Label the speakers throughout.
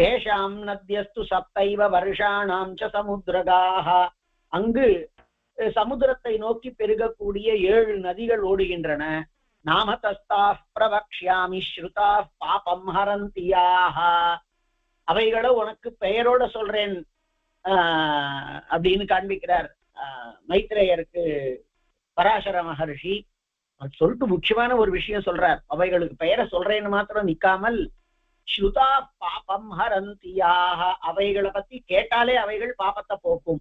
Speaker 1: தேஷாம் நத்தியஸ்து சப்தைவ வருஷாணாம் ச சமுத்திரகாக அங்கு சமுத்திரத்தை நோக்கி பெருகக்கூடிய ஏழு நதிகள் ஓடுகின்றன. நாம தஸ்தா பிரபக்ஷாமி ஸ்ருதா பாபம் ஹரந்தியாக அவைகளை உனக்கு பெயரோட சொல்றேன் ஆஹ், அப்படின்னு காண்பிக்கிறார் ஆஹ், மைத்ரேயருக்கு பராசர மகர்ஷி. அது சொல்லிட்டு முக்கியமான ஒரு விஷயம் சொல்றார். அவைகளுக்கு பெயரை சொல்றேன்னு மாத்திரம் நிக்காமல் ஸ்ருதா பாபம் ஹரந்தியாக அவைகளை பத்தி கேட்டாலே அவைகள் பாபத்தை போக்கும்.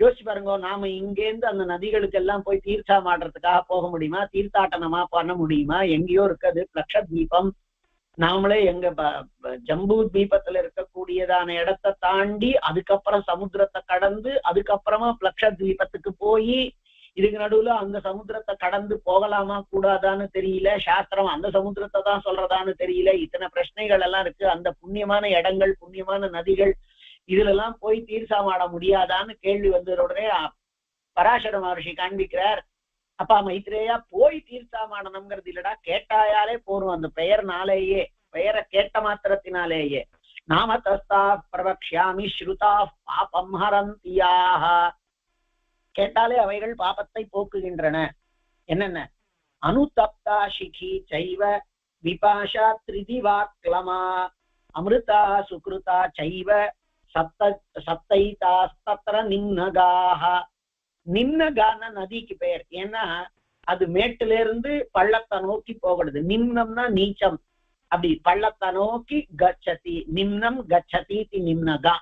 Speaker 1: யோசிச்சு பாருங்க நாம இங்கேருந்து அந்த நதிகளுக்கு எல்லாம் போய் தீர்த்தம் ஆடுறதுக்காக போக முடியுமா? தீர்த்தாட்டனமா பண்ண முடியுமா? எங்கேயோ இருக்குது லட்சத்வீபம் நாமளே எங்க ப- ஜம்பு தீபத்துல இருக்கக்கூடியதான இடத்தை தாண்டி அதுக்கப்புறம் சமுத்திரத்தை கடந்து அதுக்கப்புறமா லட்சத்வீபத்துக்கு போய் இதுக்கு நடுவுல அந்த சமுத்திரத்தை கடந்து போகலாமா கூடாதான்னு தெரியல. சாஸ்திரம் அந்த சமுத்திரத்தை தான் சொல்றதான்னு தெரியல. இத்தனை பிரச்சனைகள் எல்லாம் இருக்கு. அந்த புண்ணியமான இடங்கள் புண்ணியமான நதிகள் இதுல எல்லாம் போய் தீர்சாமாட முடியாதான்னு கேள்வி வந்தத உடனே பராசர மகர்ஷி காண்பிக்கிறார். அப்பா மைத்ரேயா போய் தீர்த்தாமாடனம்ங்கிறது இல்லடா. கேட்டாயாலே போறோம் அந்த பெயர்னாலேயே பெயரை கேட்ட மாத்திரத்தினாலேயே. நாம தஸ்தா பிரபக்ஷாமி ஸ்ருதா பாபம் ஹரந்தியாக கேட்டாலே அவைகள் பாபத்தை போக்குகின்றன. என்னென்ன? அனுதப்தா சிகி சைவ விபாஷா திரிதிவாக்லமா அமிர்தா சுக்ருதா சைவ சப்த சப்தைதாஸ்தத்ர நின்னகாக நின்னகான நதிக்கு பெயர். ஏன்னா அது மேட்டுல இருந்து பள்ளத்தை நோக்கி போகிறது. நிம்னம்னா நீச்சம். அப்படி பள்ளத்தை நோக்கி கச்சதி நிம்னம் கச்சதி நிம்னகா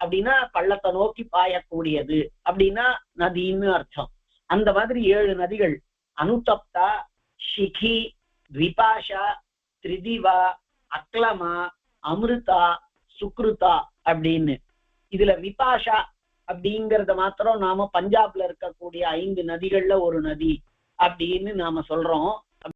Speaker 1: அப்படின்னா பள்ளத்தை நோக்கி பாயக்கூடியது. அப்படின்னா நதின்னு அர்த்தம். அந்த மாதிரி ஏழு நதிகள். அனுதப்தா ஷிகி விபாஷா திரிதிவா அக்லமா அமிர்தா சுக்ருதா அப்படின்னு. இதுல விபாஷா அப்படிங்கறத மாத்திரம் நாம பஞ்சாப்ல இருக்கக்கூடிய ஐந்து நதிகள்ல ஒரு நதி அப்படின்னு நாம சொல்றோம்.